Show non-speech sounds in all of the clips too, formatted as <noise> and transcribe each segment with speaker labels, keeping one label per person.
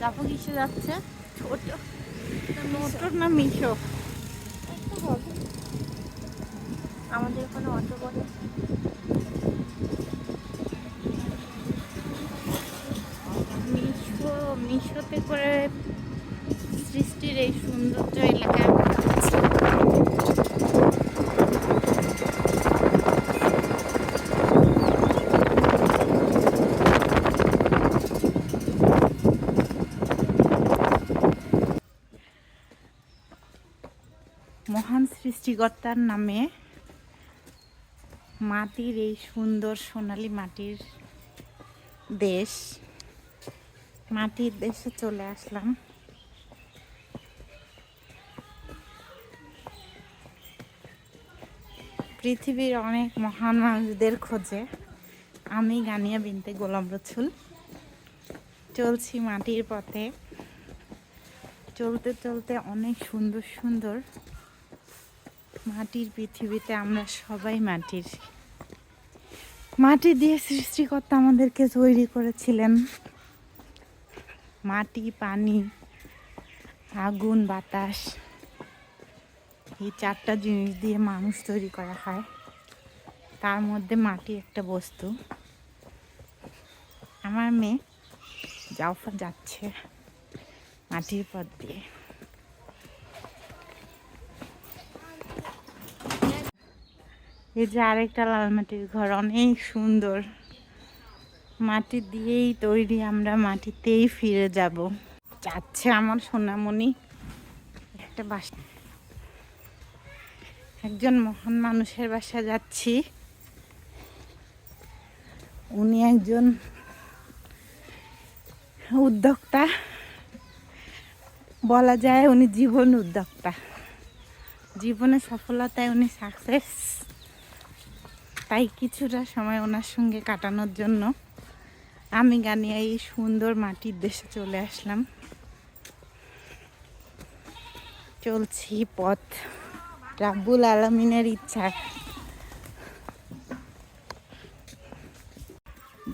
Speaker 1: যাব কিসে যাচ্ছে? ছোট। মোটর না মিশো? আমাদের এখানে অটো করে মিশো, মিশোতে করে সৃষ্টির এই সৌন্দর্য এলাকায় আমরা যাচ্ছি। মহান সৃষ্টিকর্তার নামে মাটির এই সুন্দর সোনালী মাটির দেশ, মাটির দেশে চলে আসলাম। পৃথিবীর অনেক মহান মানুষদের খোঁজে, আমি গানিয়া বিনতে গোলাম রসুল। চলছি মাটির পথে। চলতে চলতে অনেক সুন্দর সুন্দর মাটির পৃথিবীতে আমরা সবাই মাটির। মাটি দিয়ে সৃষ্টিকর্তা আমাদেরকে তৈরি করেছিলেন। মাটি, পানি, আগুন, বাতাস, এই চারটা জিনিস দিয়ে মানুষ তৈরি করা হয়। তার মধ্যে মাটি একটা বস্তু। আমার মেয়ে জাউফা যাচ্ছে মাটির পথ দিয়ে। এই যে আরেকটা লাল মাটির ঘর, অনেক সুন্দর। মাটি দিয়েই তৈরি, আমরা মাটিতেই ফিরে যাব। যাচ্ছে আমার সোনামণি। একটা বাস একজন মহান মানুষের বাসা যাচ্ছি। উনি একজন উদ্যোক্তা। বলা যায় উনি জীবন উদ্যোক্তা। জীবনে সফলতায় উনি সাকসেস তাই কিছুটা সময় ওনার সঙ্গে কাটানোর জন্য আমি গানিয়া এই সুন্দর মাটির দেশে চলে আসলাম। চলছি পথ। রাব্বুল আলমিনের ইচ্ছায়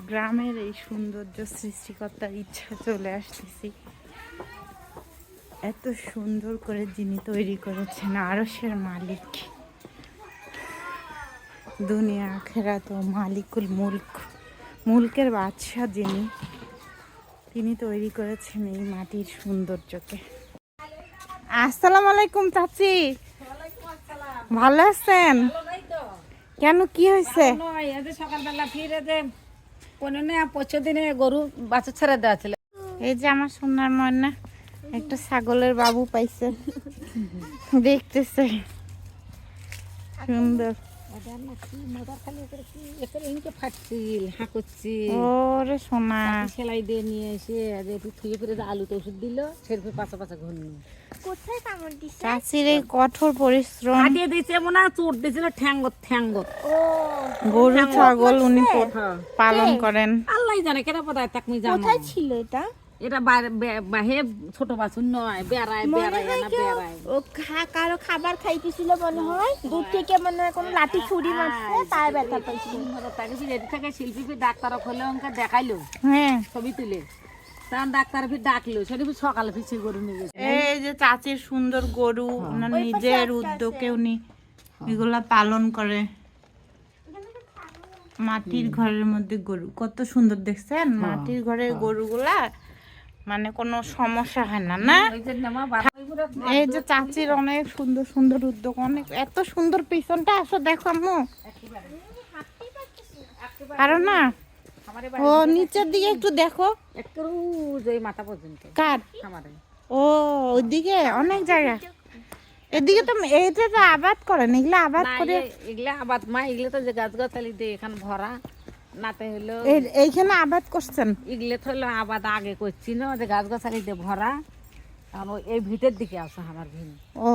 Speaker 1: গ্রামের এই সৌন্দর্য সৃষ্টিকর্তার ইচ্ছা চলে আসতেছি। এত সুন্দর করে যিনি তৈরি করেছেন আরসের মালিক। দুনিয়া আখেরা তো মালিকুল মুলক। মুলকের বাদশাহ যিনি তিনি তৈরি করেছেন এই মাটির সৌন্দর্যকে। আসসালামু আলাইকুম চাচি। ভালো আছেন? কেন কি হয়েছে?
Speaker 2: সকালবেলা ফিরে যে পনেরো পঁচিশ দিনে গরু বাচ্চা ছেড়ে দেওয়া ছিল।
Speaker 1: এই যে আমার সোনার ময়না একটা ছাগলের বাবু পাইছে। দেখতেছে। সুন্দর। ওরে সোনা।
Speaker 2: সেলাই দিয়ে নিয়ে এসে থুয়ে ফিরে আলুতে ওষুধ দিল সেরফে পাশা পাশা ঘুরল
Speaker 3: কোথায় কামড় দিছে?
Speaker 1: চাষির এই কঠোর পরিশ্রম।
Speaker 2: কাটিয়ে দিয়েছে মনে হয় চোট দিয়েছিল ঠ্যাঙ্গত
Speaker 1: গরু ছাগল উনি পালন করেন।
Speaker 2: আল্লাহ জানে কেন পদায় তাক আমি জানো
Speaker 3: কোথায় ছিল এটা?
Speaker 2: এটা বাহে ছোট বাছুর নয় বেড়ায় বেড়ায় না বেড়ায়।
Speaker 3: ও খা- কারও খাবার খাইতেছিল মনে হয় দূর থেকে মনে হয় কোনো লাঠি ছুরি মারছে তাই ব্যথা পাইছিল
Speaker 2: তাকে রেডি থাকে শিল্পী ফির ডাক্তার হলে ওকে দেখাইলো
Speaker 1: হ্যাঁ।
Speaker 2: ছবি তুলে। তার ডাক্তার ফির ডাকলো সেটা ফির সকালে ফির গরু নিয়ে গেছে।
Speaker 1: এই যে চাচির সুন্দর গরু ওনার নিজের উদ্যোগে উনি এগুলা পালন করে। মাটির ঘরের মধ্যে গরু কত সুন্দর দেখছেন? মাটির ঘরের গরুগুলা মানে কোনো সমস্যা হয় না না? এই যে চাচির অনেক সুন্দর সুন্দর উদ্যোগ অনেক এত সুন্দর পিছনটা আসো দেখো আম্মু। পারো না? ও নিচের দিকে একটু দেখো।
Speaker 2: মাথা পর্যন্ত।
Speaker 1: কার? ও ওইদিকে অনেক জায়গা। এদিকে তো এইটা তো আবাদ করেন এগুলো আবাদ করে
Speaker 2: এগুলা আবাদ মা এগুলো তো যে গাছ গাছালি দিয়ে এখানে ভরা। নাতে হলো
Speaker 1: এই- এইখানে আবাদ করছেন?
Speaker 2: এগুলো তো হলো আবাদ আগে করছি না যে গাছ গাছালি দিয়ে ভরা। কারণ এই ভিটের দিকে আছে আমার ভিন।
Speaker 1: ও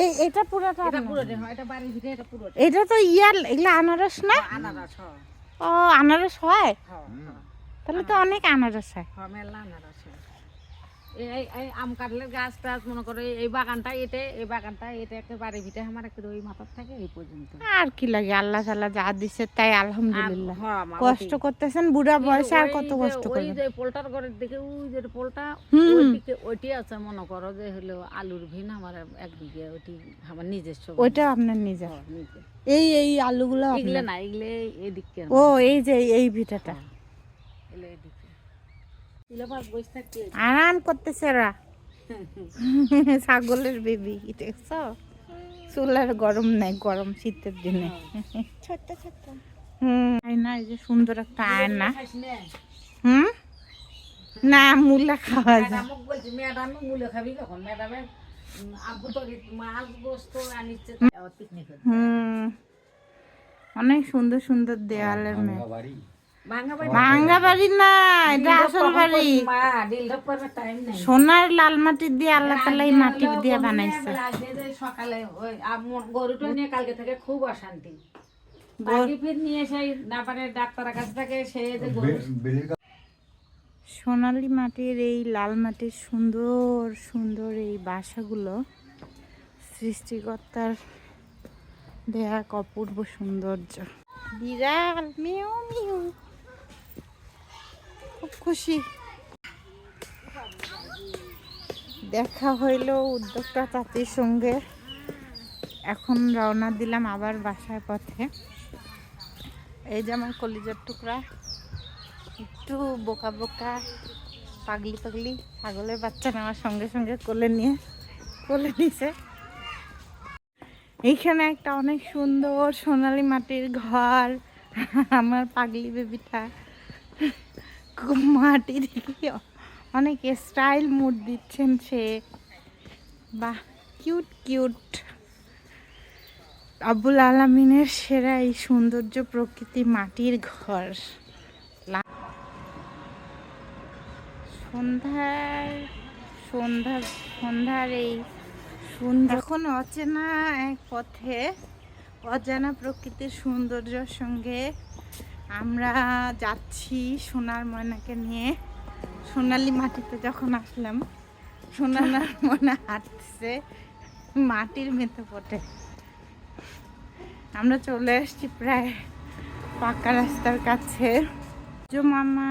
Speaker 1: এই এটা পুরোটা
Speaker 2: এটা
Speaker 1: আপনার?
Speaker 2: হয় এটা বাড়ির ভিতরে এটা পুরো
Speaker 1: এটা তো ইয়ার এগুলো আনারস না?
Speaker 2: আনারস হয়।
Speaker 1: ও আনারস হয়?
Speaker 2: হ্যাঁ, হ্যাঁ,
Speaker 1: তাহলে তো অনেক আনারস হয়।
Speaker 2: হ্যাঁ, মেলা আনারস হয়। এই আম কাটলের গাছ টাছ মনে করো এই বাগানটা এটে এই বাগানটা এটা একটা বাড়ি ভিটে আমার একটা ওই মাথার থাকে এই পর্যন্ত।
Speaker 1: আর কি লাগে আল্লাহ তালা যা দিছে তাই আলহামদুলিল্লাহ।
Speaker 2: হ্যাঁ,
Speaker 1: কষ্ট করতেছেন বুড়া বয়সে আর কত কষ্ট
Speaker 2: ওই যে পোলটার ঘরের দিকে ওই যে পোলটা
Speaker 1: হুম।
Speaker 2: ওইদিকে ওইটি আছে মনে করো যে হলো আলুর ভিন আমার এক বিঘে ওইটি আমার নিজস্ব
Speaker 1: ওইটা আপনার নিজের?
Speaker 2: হ্যাঁ,
Speaker 1: এই এই আলুগুলো
Speaker 2: এগুলো না এগুলো এদিকে
Speaker 1: ও এই যে এই ভিটাটা।
Speaker 2: এগুলো এদিকে এগুলো বাস বসে থাকতে
Speaker 1: আরাম করতেছে ওরা <laughs> ছাগলের বেবি দেখছ? চুলার গরম নাই গরম শীতের দিনে।
Speaker 3: ছোট্ট ছোট্ট।
Speaker 1: হুম আয়না এই যে সুন্দর একটা আয়না? হুম? না মূলা খাওয়া যায়। হুম। অনেক সুন্দর সুন্দর দেওয়ালের মেয়ে। ভাঙ্গা বাড়ি না এটা আসল বাড়ি। সোনার লাল মাটি দিয়ে আল্লাহ তালা এই মাটি দিয়ে বানাইছে।
Speaker 2: সকালে ওই গরুটা নিয়ে কালকে থেকে খুব অশান্তি। নিয়ে সেই ডাক্তারের কাছ থেকে সে যে গরু
Speaker 1: সোনালি মাটির এই লাল মাটির সুন্দর সুন্দর এই বাসাগুলো সৃষ্টিকর্তার দেয়া অপূর্ব সৌন্দর্য। বিড়াল মিউ মিউ। খুশি। দেখা হইল উদ্যোক্তা চাচির সঙ্গে। এখন রওনা দিলাম আবার বাসার পথে। এই যে আমার কলিজার টুকরা, একটু বোকা বোকা, পাগলি পাগলি, ছাগলের বাচ্চা নেওয়ার সঙ্গে সঙ্গে কোলে নিয়ে, কোলে নিছে। এইখানে একটা অনেক সুন্দর সোনালি মাটির ঘর, আমার পাগলি বেবিটা। মাটি দেখি অনেক স্টাইল মুড দিচ্ছেন সে। বাহ, কিউট কিউট। আব্বুল আলমিনের সেরা এই সৌন্দর্য প্রকৃতি মাটির ঘর। সন্ধ্যার সন্ধ্যা সন্ধ্যার এই এখন অচেনা এক পথে অজানা প্রকৃতির সৌন্দর্যের সঙ্গে আমরা যাচ্ছি সোনার ময়নাকে নিয়ে। সোনালি মাটিতে যখন আসলাম সোনার <laughs> ময়না হাঁটতেছে মাটির মেতে পটে। আমরা চলে এসেছি প্রায় পাকা রাস্তার কাছে। জো মামা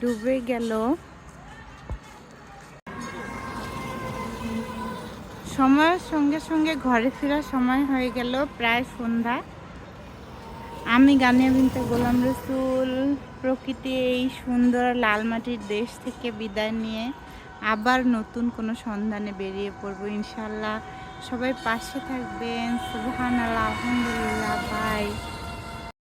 Speaker 1: ডুবে গেল। সময়ের সঙ্গে সঙ্গে ঘরে ফেরার সময় হয়ে গেল প্রায় সন্ধ্যা। আমি গানিয়া বিনতে গোলাম রসুল, প্রকৃতি এই সুন্দর লাল মাটির দেশ থেকে বিদায় নিয়ে আবার নতুন কোনো সন্ধানে বেরিয়ে পড়ব ইনশাল্লাহ সবাই পাশে থাকবেন। সুবহান আল্লাহ আলহামদুলিল্লাহ বাই